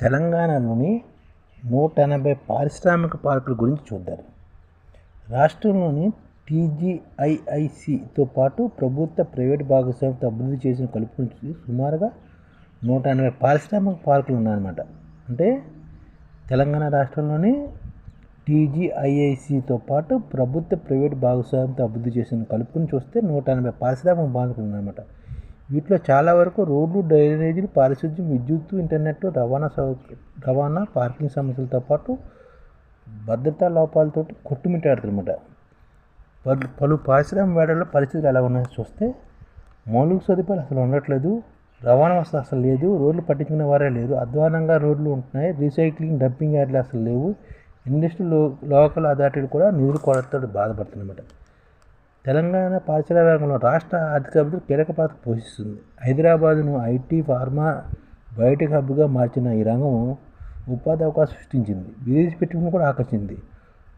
తెలంగాణలోని నూట ఎనభై పారిశ్రామిక పార్కుల గురించి చూద్దాం. రాష్ట్రంలోని టీజీఐఐసితో పాటు ప్రభుత్వ ప్రైవేట్ భాగస్వామ్యంతో అభివృద్ధి చేసిన కలుపుకొని సుమారుగా నూట ఎనభై పారిశ్రామిక పార్కులు ఉన్నాయన్నమాట. అంటే తెలంగాణ రాష్ట్రంలోని టీజీఐఐసితో పాటు ప్రభుత్వ ప్రైవేట్ భాగస్వామ్యంతో అభివృద్ధి చేసిన కలుపుకొని చూస్తే నూట ఎనభై పారిశ్రామిక పార్కులు ఉన్నాయన్నమాట. వీటిలో చాలా వరకు రోడ్లు డ్రైనేజీలు పారిశుద్ధ్యం విద్యుత్తు ఇంటర్నెట్ రవాణా సౌ రవాణా పార్కింగ్ సమస్యలతో పాటు భద్రతా లోపాలతో కొట్టుమిట్టాడుతుందన్నమాట పలు పలు పారిశ్రామిక వేడల్లో పరిస్థితులు ఎలా ఉన్నాయో చూస్తే మౌలిక సదుపాయాలు అసలు ఉండట్లేదు. రవాణా వ్యవస్థ అసలు లేదు. రోడ్లు పట్టించుకునే వారే లేరు. అధ్వానంగా రోడ్లు ఉంటున్నాయి. రీసైక్లింగ్ డంపింగ్ యార్డ్లు అసలు లేవు. ఇండస్ట్రీ లో లోకల్ అథారిటీలు కూడా నిధులు కొరతతో బాధపడుతున్నమాట. తెలంగాణ పారిశ్రామిక రంగంలో రాష్ట్ర ఆర్థిక అభివృద్ధి కీలక పాత్ర పోషిస్తుంది. హైదరాబాదును ఐటీ ఫార్మా బయోటెక్ హబ్గా మార్చిన ఈ రంగం ఉపాధి అవకాశం సృష్టించింది. విదేశీ పెట్టుబడిని కూడా ఆకర్షించింది.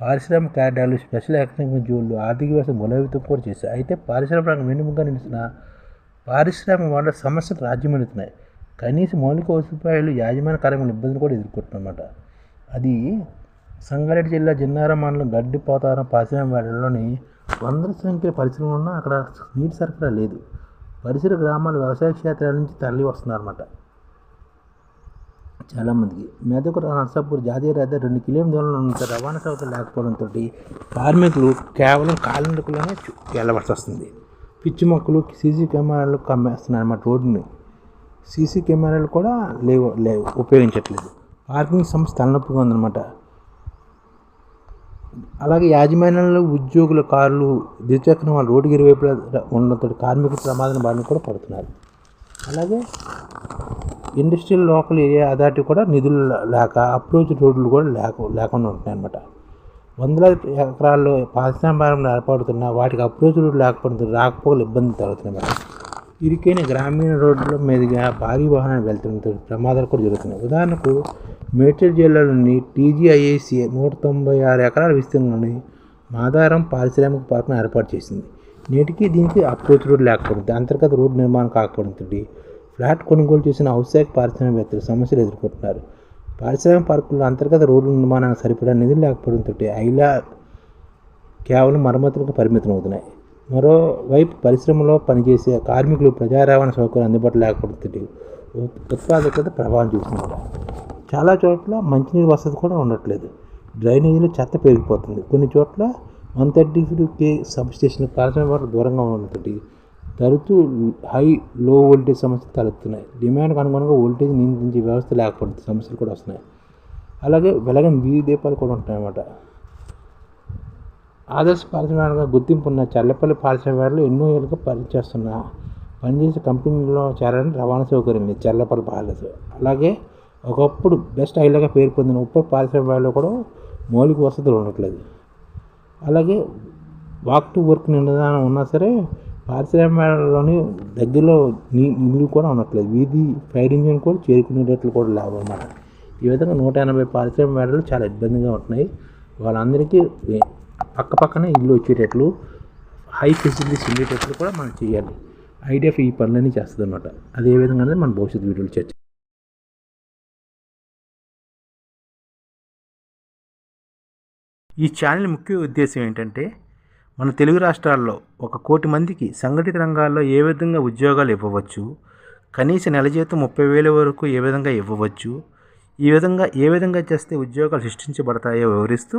పారిశ్రామిక కార్యాలు స్పెషల్ ఎకనామిక్ జోన్లు ఆర్థిక వ్యవస్థ బలోపేతం కూడా చేశాయి. అయితే పారిశ్రామిక రంగం వెన్నుముగా నిలిచిన పారిశ్రామిక వనరుల సమస్యలు రాజ్యమెడుతున్నాయి కనీస మౌలిక సదుపాయాలు యాజమాన్య కార్యక్రమం ఇబ్బందులు కూడా ఎదుర్కొంటున్నమాట అది సంగారెడ్డి జిల్లా జిన్నారం మండలం గడ్డిపోతారం పారిశ్రామిక వాడలోని వందల సంఖ్యల పరిశ్రమలు ఉన్నా అక్కడ నీటి సరఫరా లేదు. పరిసర గ్రామాలు వ్యవసాయ క్షేత్రాల నుంచి తరలి వస్తున్నారన్నమాట. చాలామందికి. మెదకు నర్సాపూర్ జాతీయ రహదారి రెండు కిలోమీటర్ల దూరంలో ఉన్న రవాణా సౌకర్యం లేకపోవడంతో కార్మికులు కేవలం కాలినడకలోనే వెళ్ళవలసి వస్తుంది. పిచ్చి మొక్కలు సీసీ కెమెరాలు కమ్మేస్తున్నారు అన్నమాట రోడ్డుని. సీసీ కెమెరాలు కూడా లేవు లేవు ఉపయోగించట్లేదు. పార్కింగ్ సమస్య తలనొప్పిగా ఉందన్నమాట. అలాగే యాజమాన్యంలో ఉద్యోగుల కార్లు ద్విచక్ర వాళ్ళు రోడ్డుకి ఇరువైపులా ఉండడంతో కార్మికులు ప్రమాదం బారిన కూడా పడుతున్నారు. అలాగే ఇండస్ట్రియల్ లోకల్ ఏరియా అథారిటీ కూడా నిధులు లేక అప్రోచ్ రోడ్లు కూడా లేక లేకుండా ఉంటున్నాయి అనమాట వందలాది ఎకరాల్లో పారిశ్రామిక ఏర్పడుతున్న వాటికి అప్రోచ్ రోడ్లు లేకపోవడంతో రాకపోకలు ఇబ్బంది తగ్గుతున్నాయి ఇరికైన గ్రామీణ రోడ్ల మీదుగా భారీ వాహనాలు వెళ్తుండటంతో ప్రమాదాలు కూడా జరుగుతున్నాయి. ఉదాహరణకు మేడ్చల్ జిల్లాలోని టీజీఐఏసీ నూట తొంభై ఆరు ఎకరాల విస్తీర్ణంలోని మాదారం పారిశ్రామిక పార్కును ఏర్పాటు చేసింది. నేటికి దీనికి అప్రోచ్ రోడ్ లేకపోతుంది అంతర్గత రోడ్డు నిర్మాణం కాకపోవడంతో ఫ్లాట్ కొనుగోలు చేసిన ఔత్సాహిక పారిశ్రామికవేత్తలు సమస్యలు ఎదుర్కొంటున్నారు. పారిశ్రామిక పార్కుల్లో అంతర్గత రోడ్ల నిర్మాణానికి సరిపడా నిధులు లేకపోవడంతో ఐలా కేవలం మరమ్మతులకు పరిమితం అవుతున్నాయి మరోవైపు పరిశ్రమలో పనిచేసే కార్మికులు ప్రజా రవాణా సౌకర్యం అందుబాటులో లేకపోతే ఉత్పాదకత ప్రభావం చూస్తున్నారు చాలా చోట్ల మంచినీరు వసతి కూడా ఉండట్లేదు. డ్రైనేజీలో చెత్త పెరిగిపోతుంది కొన్ని చోట్ల one thirty K substation పారిశ్రామిక దూరంగా ఉండడంతో తరచూ హై లో వోల్టేజ్ సమస్యలు తలెత్తున్నాయి. డిమాండ్కి అనుగుణంగా వోల్టేజ్ నియంత్రించే వ్యవస్థ లేకపోతే సమస్యలు కూడా వస్తున్నాయి. అలాగే వెలగని వీధి దీపాలు కూడా ఉంటాయన్నమాట ఆదర్శ పారిశ్రామికంగా గుర్తింపు ఉన్న చల్లపల్లి పారిశ్రామికలు ఎన్నో ఏళ్ళుగా పనిచేస్తున్న పనిచేసే కంపెనీలో చేరాలని రవాణా సౌకర్యం లేదు చల్లపల్లి పాలస్ అలాగే ఒకప్పుడు బెస్ట్ ఐలాగా పేరు పొందిన ఉప్పర్ పారిశ్రామికలో కూడా మౌలిక వసతులు ఉండట్లేదు. అలాగే వాక్ టు వర్క్ నిదానం ఉన్నా సరే పారిశ్రామికలోని దగ్గరలో నీ ఇల్లు కూడా ఉండట్లేదు. వీధి ఫైర్ ఇంజిన్ కూడా చేరుకునేటట్లు కూడా లేవు అన్నమాట. ఈ విధంగా నూట ఎనభై పారిశ్రామిక వేడలు చాలా ఇబ్బందిగా ఉంటున్నాయి. వాళ్ళందరికీ పక్కపక్కనే ఇల్లు వచ్చేటట్లు హై ఫెసిలిటీస్ ఉండేటట్లు కూడా మనం చేయాలి. ఐడిఎఫ్ ఈ పనులన్నీ చేస్తుంది అనమాట అదే విధంగా మన భవిష్యత్తు వీడియోలు చర్చ ఈ ఛానల్ ముఖ్య ఉద్దేశం ఏంటంటే మన తెలుగు రాష్ట్రాల్లో ఒక కోటి మందికి సంఘటిత రంగాల్లో ఏ విధంగా ఉద్యోగాలు ఇవ్వవచ్చు కనీస నెల జీతం ముప్పై వేల వరకు ఏ విధంగా ఇవ్వవచ్చు ఈ విధంగా ఏ విధంగా చేస్తే ఉద్యోగాలు సృష్టించబడతాయో వివరిస్తూ